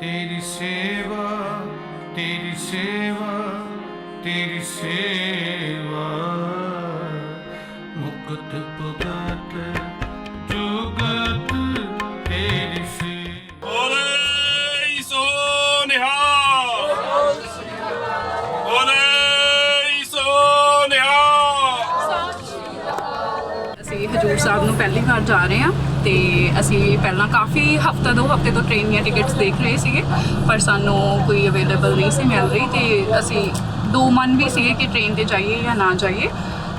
ਤੇਰੀ ਸੇਵਾ ਤੇਰੀ ਸੇਵਾ ਤੇਰੀ ਸੇਵਾ। ਮੁਕਤ ਪੁਗਤ ਜੁਗਤ ਤੇਰੀ ਸੇਵਾ। ਬੋਲੇ ਸੋ ਨਿਹਾਲ। ਬੋਲੇ ਸੋ ਨਿਹਾਲ। ਅਸੀਂ ਹਜੂਰ ਸਾਹਿਬ ਨੂੰ ਪਹਿਲੀ ਵਾਰ ਜਾ ਰਹੇ ਹਾਂ। ਤੇ ਅਸੀਂ ਪਹਿਲਾਂ ਕਾਫੀ ਹਫਤਾ ਦੋ ਹਫ਼ਤੇ ਤੋਂ ਟ੍ਰੇਨ ਦੀਆਂ ਟਿਕਟਸ ਦੇਖ ਰਹੇ ਸੀਗੇ, ਪਰ ਸਾਨੂੰ ਕੋਈ ਅਵੇਲੇਬਲ ਨਹੀਂ ਸੀ ਮਿਲ ਰਹੀ ਤੇ ਅਸੀਂ ਦੋ ਮਨ ਵੀ ਸੀਗੇ ਕਿ ਟ੍ਰੇਨ ਤੇ ਜਾਈਏ ਜਾਂ ਨਾ ਜਾਈਏ,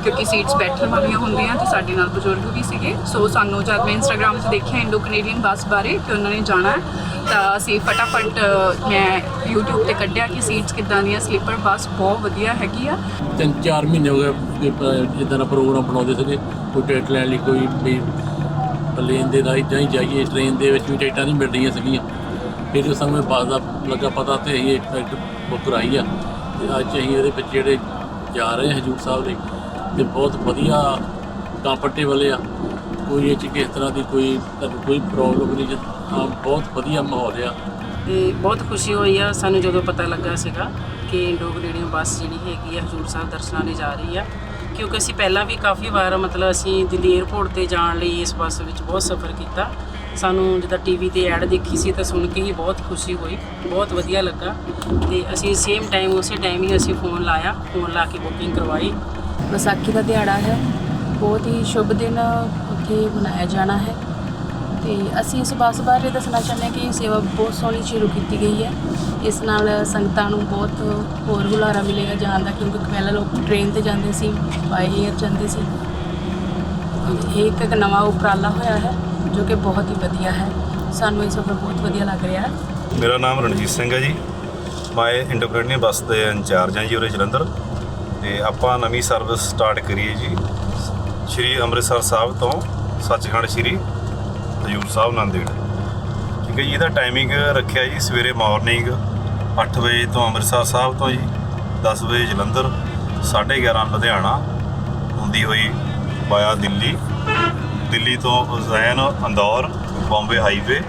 ਕਿਉਂਕਿ ਸੀਟਸ ਬੈਠਣ ਵਾਲੀਆਂ ਹੁੰਦੀਆਂ ਤੇ ਸਾਡੇ ਨਾਲ ਬਜ਼ੁਰਗ ਵੀ ਸੀਗੇ। ਸੋ ਸਾਨੂੰ ਜਦ ਮੈਂ ਇੰਸਟਾਗ੍ਰam ਤੇ ਦੇਖਿਆ ਇੰਡੋ ਕੈਨੇਡੀਅਨ ਬੱਸ ਬਾਰੇ ਕਿ ਉਹਨਾਂ ਨੇ ਜਾਣਾ ਹੈ, ਤਾਂ ਅਸੀਂ ਫਟਾਫਟ, ਮੈਂ YouTube ਤੇ ਕੱਢਿਆ ਕਿ ਸੀਟਸ ਕਿੱਦਾਂ ਦੀਆਂ ਸਲੀਪਰ ਬੱਸ ਬਹੁਤ ਵਧੀਆ ਹੈਗੀ ਆ। ਤਿੰਨ ਚਾਰ ਮਹੀਨੇ ਹੋ ਗਏ ਇਦਾਂ ਦਾ ਪ੍ਰੋਗਰਾਮ ਬਣਾਉਂਦੇ ਸੀਗੇ, ਕੋਈ ਟਿਕਟ ਲੈਣ ਲਈ ਕੋਈ ਪਲੇਨ ਦੇ ਰਾਹੀਂ ਜਾਂ ਹੀ ਜਾਈਏ ਟ੍ਰੇਨ ਦੇ ਵਿੱਚ ਵੀ ਟਿਕਟਾਂ ਨਹੀਂ ਮਿਲ ਰਹੀਆਂ ਸੀਗੀਆਂ। ਫਿਰ ਜਦੋਂ ਸਾਨੂੰ ਇਹ ਬੱਸ ਦਾ ਲੱਗਾ ਪਤਾ ਤੇ ਅਸੀਂ ਇੱਕ ਟਿਕਟ ਬੁੱਕ ਕਰਾਈ ਆ। ਤੇ ਅੱਜ ਅਸੀਂ ਇਹਦੇ ਵਿੱਚ ਜਿਹੜੇ ਜਾ ਰਹੇ ਹਜੂਰ ਸਾਹਿਬ ਦੇ, ਤੇ ਬਹੁਤ ਵਧੀਆ ਕੰਫਰਟੇਬਲ ਆ। ਕੋਈ ਇਹ 'ਚ ਕਿਸ ਤਰ੍ਹਾਂ ਦੀ ਕੋਈ ਕੋਈ ਪ੍ਰੋਬਲਮ ਨਹੀਂ ਜੀ ਬਹੁਤ ਵਧੀਆ ਮਾਹੌਲ ਆ। ਤੇ ਬਹੁਤ ਖੁਸ਼ੀ ਹੋਈ ਆ, ਸਾਨੂੰ ਜਦੋਂ ਪਤਾ ਲੱਗਾ ਸੀਗਾ। ਕਿ ਇੰਡੋ ਕੈਨੇਡੀਅਨ ਬੱਸ ਜਿਹੜੀ ਹੈਗੀ ਆ ਹਜੂਰ ਸਾਹਿਬ ਦਰਸ਼ਨਾਂ ਲਈ ਜਾ ਰਹੀ ਆ। ਕਿਉਂਕਿ ਅਸੀਂ ਪਹਿਲਾਂ ਵੀ ਕਾਫੀ ਵਾਰ ਮਤਲਬ ਅਸੀਂ ਦਿੱਲੀ 에ਅਰਪੋਰਟ ਤੇ ਜਾਣ ਲਈ ਇਸ ਬੱਸ ਵਿੱਚ ਬਹੁਤ ਸਫ਼ਰ ਕੀਤਾ। ਸਾਨੂੰ ਜਿੱਦਾਂ ਟੀਵੀ ਤੇ ਐਡ ਦੇਖੀ ਸੀ ਤਾਂ ਸੁਣ ਕੇ ਹੀ ਬਹੁਤ ਖੁਸ਼ੀ ਹੋਈ, ਬਹੁਤ ਵਧੀਆ ਲੱਗਾ। ਤੇ ਅਸੀਂ ਸੇਮ ਟਾਈਮ ਉਸੇ ਟਾਈਮ ਹੀ ਅਸੀਂ ਫੋਨ ਲਾਇਆ ਫੋਨ ਲਾ ਕੇ ਬੁਕਿੰਗ ਕਰਵਾਈ। ਵਿਸਾਖੀ ਦਾ ਦਿਹਾੜਾ ਹੈ, ਬਹੁਤ ਹੀ ਸ਼ੁਭ ਦਿਨ ਉੱਥੇ ਮਨਾਇਆ ਜਾਣਾ ਹੈ। ਤੇ ਅਸੀਂ ਇਸ ਬੱਸ ਬਾਰੇ ਦੱਸਣਾ ਚਾਹੁੰਦੇ ਹਾਂ ਕਿ ਇਹ ਸੇਵਾ ਬਹੁਤ ਸੋਹਣੀ ਸ਼ੁਰੂ ਕੀਤੀ ਗਈ ਹੈ। ਇਸ ਨਾਲ ਸੰਗਤਾਂ ਨੂੰ ਬਹੁਤ ਹੋਰ ਹੁਲਾਰਾ ਮਿਲੇਗਾ ਜਾਣ ਦਾ, ਕਿਉਂਕਿ ਪਹਿਲਾਂ ਲੋਕ ਟ੍ਰੇਨ ਤੇ ਜਾਂਦੇ ਸੀ ਬਾਈ ਏਅਰ ਜਾਂਦੇ ਸੀ। ਇਹ ਇੱਕ ਇੱਕ ਨਵਾਂ ਉਪਰਾਲਾ ਹੋਇਆ ਹੈ, ਜੋ ਕਿ ਬਹੁਤ ਹੀ ਵਧੀਆ ਹੈ। ਸਾਨੂੰ ਇਹ ਸਫ਼ਰ ਬਹੁਤ ਵਧੀਆ ਲੱਗ ਰਿਹਾ ਹੈ। ਮੇਰਾ ਨਾਮ ਰਣਜੀਤ ਸਿੰਘ ਹੈ ਜੀ। ਮੈਂ ਇੰਡੋਕ੍ਰੇਨੀਅਨ ਬੱਸ ਦੇ ਇੰਚਾਰਜ ਹਾਂ ਜੀ ਉਰੇ ਜਲੰਧਰ। ਤੇ ਆਪਾਂ ਨਵੀਂ ਸਰਵਿਸ ਸਟਾਰਟ ਕਰੀਏ ਜੀ। ਸ਼੍ਰੀ ਅੰਮ੍ਰਿਤਸਰ ਸਾਹਿਬ ਤੋਂ ਸੱਚਖੰਡ ਸ਼੍ਰੀ ਹਜੂਰ ਸਾਹਿਬ ਨੰਦੇੜ ਠੀਕ ਹੈ ਜੀ, ਇਹਦਾ ਟਾਈਮਿੰਗ ਰੱਖਿਆ ਜੀ ਸਵੇਰੇ ਮਾਰਨਿੰਗ 8 ਵਜੇ ਤੋਂ ਅੰਮ੍ਰਿਤਸਰ ਸਾਹਿਬ ਤੋਂ ਜੀ 10 ਵਜੇ ਜਲੰਧਰ 11:30 ਲੁਧਿਆਣਾ ਹੁੰਦੀ ਹੋਈ ਬਾਇਆ ਦਿੱਲੀ। ਦਿੱਲੀ ਤੋਂ ਜੈਨ ਅੰਦੌਰ, ਬੰਬੇ ਹਾਈਵੇ,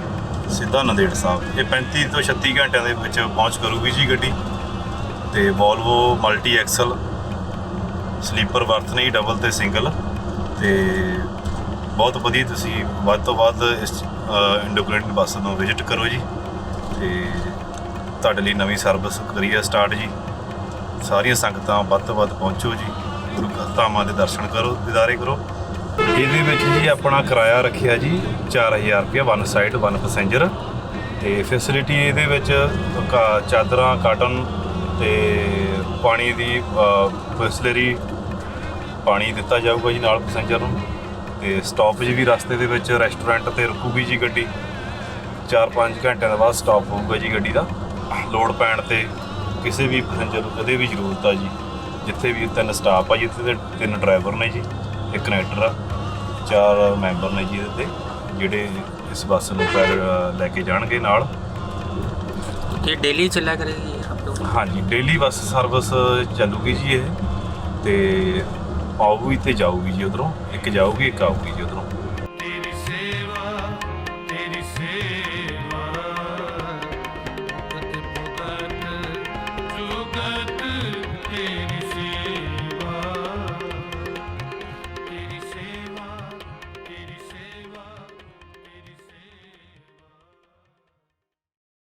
ਸਿੱਧਾ ਨੰਦੇੜ ਸਾਹਿਬ। ਇਹ 35 ਤੋਂ 36 ਘੰਟਿਆਂ ਦੇ ਵਿੱਚ ਪਹੁੰਚ ਕਰੂਗੀ ਜੀ ਗੱਡੀ। ਤੇ Volvo multi axle sleeper berth ਨਹੀਂ ਡਬਲ ਤੇ ਸਿੰਗਲ ਤੇ ਬਹੁਤ ਵਧੀਆ ਤੁਸੀਂ ਵੱਧ ਤੋਂ ਵੱਧ ਇਸ ਇੰਡੋਕ੍ਰੇਟਨ ਬੱਸ ਨੂੰ ਵਿਜ਼ਿਟ ਕਰੋ ਜੀ। ਤੇ ਤੁਹਾਡੇ ਲਈ ਨਵੀਂ ਸਰਵਿਸ ਕਰੀ ਹੈ ਸਟਾਰਟ ਜੀ। ਸਾਰੀਆਂ ਸੰਗਤਾਂ ਵੱਧ ਤੋਂ ਵੱਧ ਪਹੁੰਚੋ ਜੀ। ਗੁਰੂ ਧਾਮਾਂ ਦੇ ਦਰਸ਼ਨ ਕਰੋ, ਦਿਦਾਰੇ ਕਰੋ। ਇਹਦੇ ਵਿੱਚ ਜੀ ਆਪਣਾ ਕਿਰਾਇਆ ਰੱਖਿਆ ਜੀ 4000 ਰੁਪਏ ਵਨ ਸਾਈਡ ਵਨ ਪੈਸੇਂਜਰ ਤੇ ਫੈਸਿਲਿਟੀ ਇਹਦੇ ਵਿੱਚ ਕਾ- ਚਾਦਰਾਂ ਕਾਟਨ ਤੇ ਪਾਣੀ ਦੀ ਫੈਸਿਲਰੀ ਪਾਣੀ ਦਿੱਤਾ ਜਾਊਗਾ ਜੀ ਨਾਲ ਪੈਸੇਂਜਰ ਨੂੰ। ਤੇ ਸਟਾਪੇਜ ਵੀ ਰਸਤੇ ਦੇ ਵਿੱਚ ਰੈਸਟੋਰੈਂਟ ਤੇ ਰੁਕੂਗੀ ਜੀ ਗੱਡੀ। 4-5 ਘੰਟਿਆਂ ਬਾਅਦ ਸਟਾਪ ਹੋਊਗਾ ਜੀ ਗੱਡੀ ਦਾ। ਲੋਡ ਪੈਣ ਤੇ ਕਿਸੇ ਵੀ ਪੈਸੇਂਜਰ ਨੂੰ ਕਦੇ ਵੀ ਜ਼ਰੂਰਤ ਆ ਜੀ। ਜਿੱਥੇ ਵੀ ਤਿੰਨ ਸਟਾਫ ਆ ਜੀ ਤੇ ਤਿੰਨ ਡਰਾਈਵਰ ਨੇ ਜੀ ਇੱਕ ਕਨੈਕਟਰ ਆ ਚਾਰ ਮੈਂਬਰ ਨੇ ਜੀ ਇਹਦੇ ਜਿਹੜੇ ਇਸ ਬੱਸ ਨੂੰ ਪੈਰ ਲੈ ਕੇ ਜਾਣਗੇ ਨਾਲ। ਤੇ ਡੇਲੀ ਚੱਲਿਆ ਕਰੇਗੀ ਆਪ ਹਾਂਜੀ ਡੇਲੀ ਬੱਸ ਸਰਵਿਸ ਚੱਲੂਗੀ ਜੀ ਇਹ। ਤੇ ਆਊਗੀ ਤੇ ਜਾਊਗੀ ਜੀ ਉਧਰੋਂ ਇੱਕ ਜਾਊਗੀ ਇੱਕ ਆਊਗੀ ਜੀ ਉਧਰੋਂ।